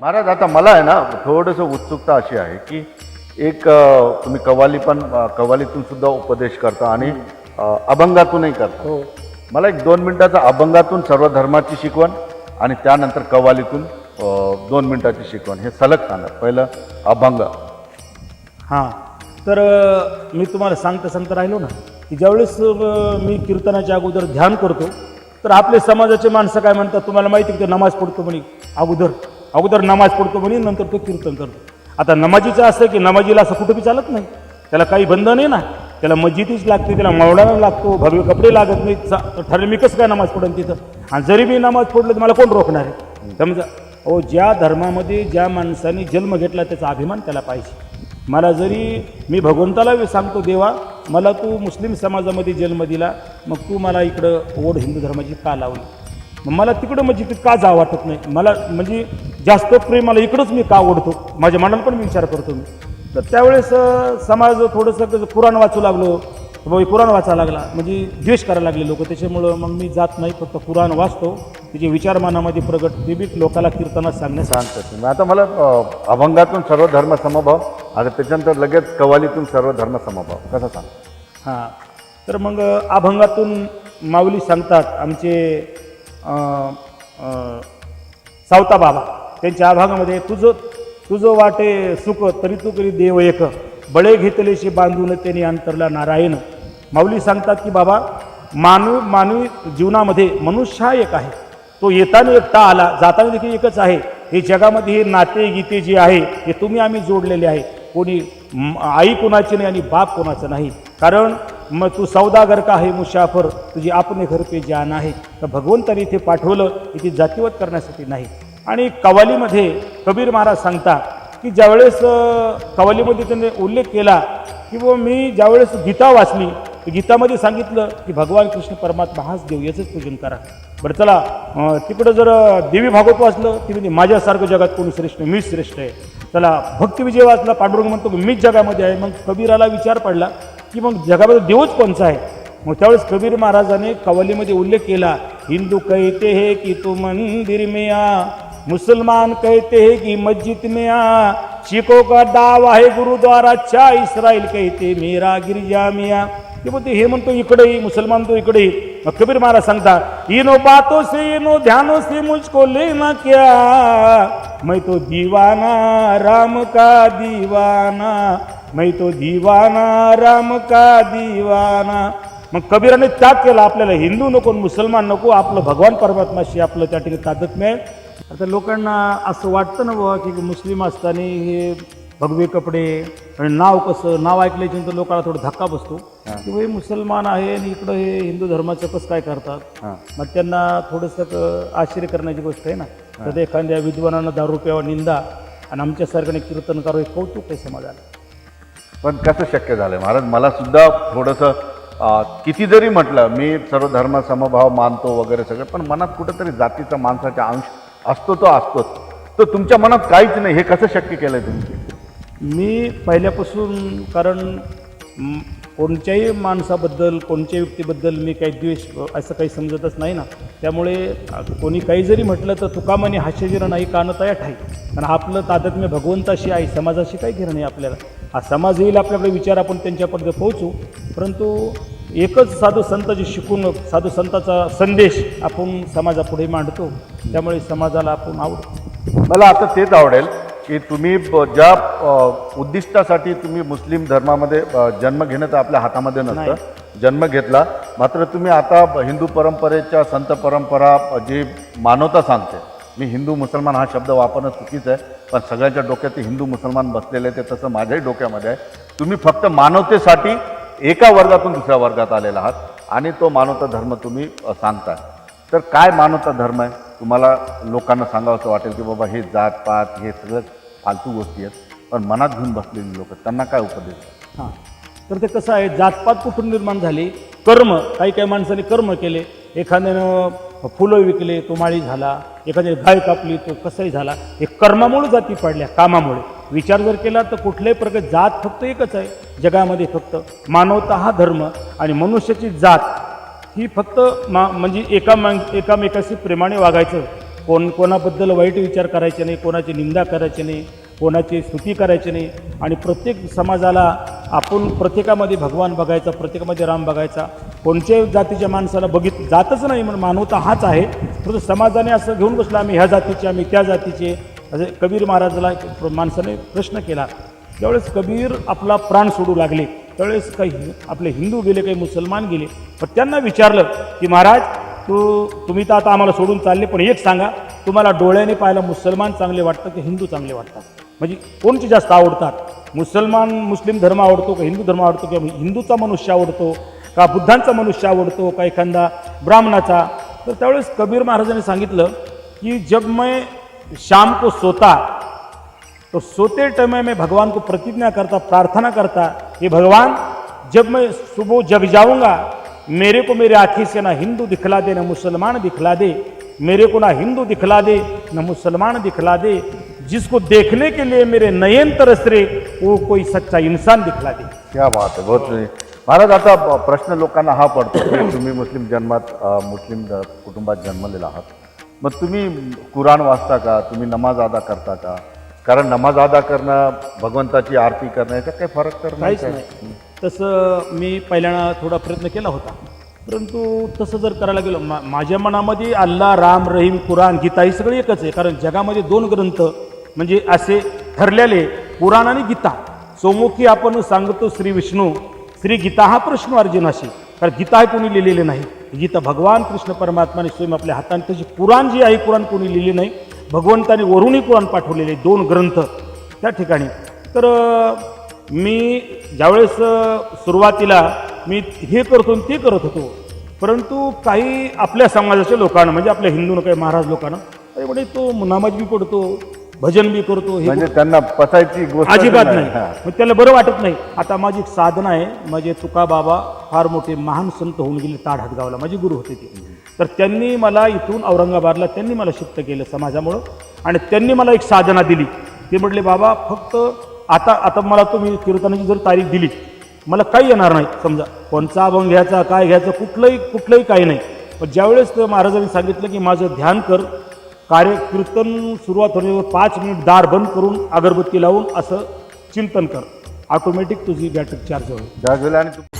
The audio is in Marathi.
महाराज आता मला आहे ना थोडंसं उत्सुकता अशी आहे की एक तुम्ही कवाली पण कवालीतून सुद्धा उपदेश करता आणि अभंगातूनही करता. हो. मला एक दोन मिनिटाचा अभंगातून सर्व धर्माची शिकवण आणि त्यानंतर कवालीतून दोन मिनिटाची शिकवण. हे सलग सांगा. पहिलं अभंग. हां. तर मी तुम्हाला सांगता सांगता राहिलो ना की ज्यावेळेस मी कीर्तनाच्या अगोदर ध्यान करतो तर आपले समाजाचे माणसं काय म्हणतात तुम्हाला माहिती की तो नमाज पडतो म्हणे अगोदर. अगोदर नमाज पडतो म्हणे नंतर तो कीर्तन करतो. आता नमाजीचं असं की नमाजीला असं कुठं बी चालत नाही. त्याला काही बंधन आहे ना. त्याला मस्जिदीच लागते त्याला मवडाला लागतो भव्य कपडे लागत नाही चा- ठरलं मी कसं काय नमाज पडेल तिथं? आणि जरी मी नमाज पडलं तर मला कोण रोखणार आहे? समजा ओ ज्या धर्मामध्ये ज्या माणसाने जन्म घेतला त्याचा अभिमान त्याला पाहिजे. मला जरी मी भगवंताला सांगतो देवा मला तू मुस्लिम समाजामध्ये जन्म दिला मग तू मला इकडं ओढ हिंदू धर्माची का लावली? मग मला तिकडं म्हणजे ते का जा वाटत नाही? मला म्हणजे जास्त प्रेम मला इकडंच मी का ओढतो? माझ्या मनाला पण मी विचार करतो मी. तर त्यावेळेस समाज थोडंसं कुराण वाचू लागलो. मग कुराण वाचायला लागला. म्हणजे द्वेष करायला लागले लोक. त्याच्यामुळं मग मी जात नाही फक्त कुराण वाचतो. त्याचे विचार मनामध्ये प्रगट ते बी लोकाला कीर्तनात सांगण्यास सांगतात आता मला अभंगातून सर्व धर्म समभाव आता त्याच्यानंतर लगेच कवालीतून सर्व धर्म समभाव. कसं सांग? हां. तर मग अभंगातून माऊली सांगतात आमचे सावता बाबा त्यांच्या अभंगामध्ये तुझं तुझं वाटे सुख तरी तू करी देव एक. बळे घेतलेशी बांधून त्यांनी अंतरला नारायण. माऊली सांगतात की बाबा मानव मानवी जीवनामध्ये मनुष्य हा एक आहे. तो येताना एकटा आला जाताना देखील एकच आहे. हे जगामध्ये हे नाते गीते जे आहे हे तुम्ही आम्ही जोडलेले आहे. कोणी आई कोणाची नाही आणि बाप कोणाचं नाही. कारण मग तू सौदागर का आहे मुसाफर तुझी आपणे घर पे जान आहे. तर भगवंताने इथे पाठवलं इथे जातीवत करण्यासाठी नाही. आणि कवालीमध्ये कबीर महाराज सांगतात की ज्यावेळेस कवालीमध्ये त्यांनी उल्लेख केला की बुवा मी ज्यावेळेस गीता वाचली तर गीतामध्ये सांगितलं की भगवान कृष्ण परमात्मा हाच देव याचंच पूजन करा. बरं चला तिकडं जर देवी भागवत वाचलं ती म्हणजे माझ्यासारखं जगात कोणी श्रेष्ठ मीच श्रेष्ठ आहे. चला भक्तिविजय वाचला पांडुरंग म्हणतो मीच जगामध्ये आहे. मग कबीराला विचार पडला की मग जगामध्ये देवच कोणचा आहे? मग त्यावेळेस कबीर महाराजाने कवालीमध्ये उल्लेख केला हिंदू कहते हे की तू मंदिर में आ मुसलमान कहते है कि मस्जिद में आ शिखों का दावा है गुरुद्वारा अच्छा इसराइल कहते मेरा गिरजा मिया ते बोलते हे म्हणतो इकडेही मुसलमान तो इकडेही. मग कबीर महाराज सांगता इनो बातो से इनो ध्यानो से मुझको लेना क्या? मैं तो दीवाना राम का दीवाना मैं तो दीवाना राम का दीवाना. मग कबीराने त्याग केला आपल्याला हिंदू नको मुसलमान नको आपलं भगवान परमात्माशी आपलं त्या ठिकाणी तादत मिळेल. आता लोकांना असं वाटतं ना बाबा की मुस्लिम असताना हे भगवे कपडे आणि नाव कसं नाव ऐकल्याच्यानंतर लोकांना थोडा धक्का बसतो. की भाई मुसलमान आहे आणि इकडं हे हिंदू धर्माचं कसं काय करतात? हां. मग त्यांना थोडंसं आश्चर्य करण्याची गोष्ट आहे ना. तर एखाद्या विद्वानानं दारू रुपयावर निंदा आणि आमच्यासारख्याने कीर्तन करू हे कौतुक आहे समाजाला. पण कसं शक्य झालं महाराज मला सुद्धा थोडंसं किती जरी म्हटलं मी सर्व धर्म समभाव मानतो वगैरे सगळं पण मनात कुठंतरी जातीचा माणसाचा अंश असतो तो असतोच. तर तुमच्या मनात काहीच नाही. हे कसं शक्य केलंय तुम्ही? मी पहिल्यापासून कारण कोणत्याही माणसाबद्दल कोणत्याही व्यक्तीबद्दल मी काही द्वेष असं काही समजतच नाही ना. त्यामुळे कोणी काही जरी म्हटलं तर तुकामाने म्हणे हास्यजिरा नाही कानताया ठाई. कारण आपलं तादात्म्य भगवंताशी आहे समाजाशी काही घेणं नाही आपल्याला. हा समाज येईल आपल्याकडे विचार आपण त्यांच्यापर्यंत पोहोचू. परंतु एकच साधू संताची शिकून साधू संताचा संदेश आपण समाजापुढे मांडतो. त्यामुळे समाजाला आपण आवडतो. मला आता तेच आवडेल. की तुम्ही ज्या उद्दिष्टासाठी तुम्ही मुस्लिम धर्मामध्ये जन्म घेणं तर आपल्या हातामध्ये नसतं. जन्म घेतला. मात्र तुम्ही आता हिंदू परंपरेच्या संत परंपरा जी मानवता सांगते मी हिंदू मुसलमान हा शब्द वापरणं चुकीचं आहे पण सगळ्यांच्या डोक्यात हिंदू मुसलमान बसलेले ते तसं माझ्याही डोक्यामध्ये आहे. तुम्ही फक्त मानवतेसाठी एका वर्गातून दुसऱ्या वर्गात आलेला आहात आणि तो मानवता धर्म तुम्ही सांगताय. तर काय मानवता धर्म आहे? तुम्हाला लोकांना सांगावंसं वाटेल की बाबा हे जात पात हे सगळं फालतू गोष्टी आहेत. पण मनात घेऊन बसलेली लोक त्यांना काय उपदेश हां. तर ते कसं आहे जातपात कुठून निर्माण झाली? कर्म काही काही माणसांनी कर्म केले. एखाद्यानं फुलं विकले तो माळी झाला. एखाद्याने गाय कापली तो कसाही झाला. हे कर्मामुळे जाती पडल्या कामामुळे. विचार जर केला तर कुठल्याही प्रकारे जात फक्त एकच आहे. जगामध्ये फक्त मानवता हा धर्म आणि मनुष्याची जात ही फक्त मा म्हणजे एका एकामेकाशी प्रेमाने वागायचं. कोण कोणाबद्दल वाईट विचार करायचे नाही कोणाची निंदा करायची नाही कोणाची स्तुती करायची नाही. आणि प्रत्येक समाजाला आपण प्रत्येकामध्ये भगवान बघायचा प्रत्येकामध्ये राम बघायचा. कोणत्याही जातीच्या माणसाला बघित जातच नाही म्हणून मानवता हाच आहे. परंतु समाजाने असं घेऊन बसलं आम्ही ह्या जातीचे आम्ही त्या जातीचे. असे कबीर महाराजाला एक माणसाने प्रश्न केला. त्यावेळेस कबीर आपला प्राण सोडू लागले त्यावेळेस काही आपले हिंदू गेले काही मुसलमान गेले पण त्यांना विचारलं की महाराज तू तुम्ही तर आता आम्हाला सोडून चालले पण एक सांगा तुम्हाला डोळ्याने पाहायला मुसलमान चांगले वाटतात की हिंदू चांगले वाटतात? म्हणजे कोणचे जास्त आवडतात? मुसलमान मुस्लिम धर्म आवडतो का हिंदू धर्म आवडतो किंवा हिंदूचा मनुष्य आवडतो का बुद्धांचा मनुष्य आवडतो का एखादा ब्राह्मणाचा? तर त्यावेळेस कबीर महाराजांनी सांगितलं की जब मैं शाम को सोता तो सोते टाइम में भगवान को प्रतिज्ञा करता प्रार्थना करता हे भगवान जब मैं सुबह जग जाऊंगा मेरे को मेरे आँखी से ना हिंदू दिखला दे ना मुसलमान दिखला दे। मेरे को ना हिंदू दिखला दे ना मुसलमान दिखला दे। जिसको देखने के लिए मेरे नयन तरस रे वो कोई सच्चा इंसान दिखला दे। क्या बात आहे बहुत महाराज आता प्रश्न लोकांना हा पडतो की तुम्ही मुस्लिम जन्मात अ, मुस्लिम द- कुटुंबात जन्मलेला आहात. मग तुम्ही कुराण वाचता का? तुम्ही नमाज अदा करता का? कारण नमाज अदा करणं भगवंताची आरती करणं याच्यात काही फरक तर नाही काहीच काय? नाही. तसं मी पहिल्यांदा थोडा प्रयत्न केला होता. परंतु तसं जर करायला गेलो मा माझ्या मनामध्ये अल्ला राम रहीम कुराण गीता ही सगळं एकच आहे. कारण जगामध्ये दोन ग्रंथ म्हणजे असे ठरलेले पुराण आणि गीता. सोमुखी आपण सांगतो श्री विष्णू श्री गीता हा प्रश्न अर्जुनाशी कारण गीता हे कोणी लिहिलेले नाही. गीता भगवान कृष्ण परमात्माने स्वयं आपल्या हाताने त्याची पुराण जी आहे पुराण कोणी लिहिली नाही. भगवंताने वरूनही कुराण पाठवलेले दोन ग्रंथ त्या ठिकाणी. तर मी ज्यावेळेस सुरुवातीला मी हे करतो ते करत होतो. परंतु काही आपल्या समाजाच्या लोकांना म्हणजे आपल्या हिंदू काही महाराज लोकांना अरे म्हणजे तो नमाज बी पडतो. भजन बी करतो हे म्हणजे त्यांना पचायची गोष्ट अजिबात नाही. मग त्याला बरं वाटत नाही. आता माझी एक साधना आहे. माझे तुका बाबा फार मोठे महान संत होऊन गेले ताड हातगावला माझे गुरु होते ते. तर त्यांनी मला इथून औरंगाबादला त्यांनी मला शिफ्ट केलं समाजामुळं. आणि त्यांनी मला एक साधना दिली. ते म्हटले बाबा फक्त आता आता मला तुम्ही कीर्तनाची जर तारीख दिली मला काही येणार नाही. समजा कोणचा अभंग घ्यायचा काय घ्यायचं कुठलंही कुठलंही काही नाही. पण ज्यावेळेस महाराजांनी सांगितलं की माझं ध्यान कर कार्य कीर्तन सुरुवात होण्यावर पाच मिनिट दार बंद करून अगरबत्ती लावून असं चिंतन कर. ऑटोमॅटिक तुझी बॅटरी चार्ज होईल. आणि तू-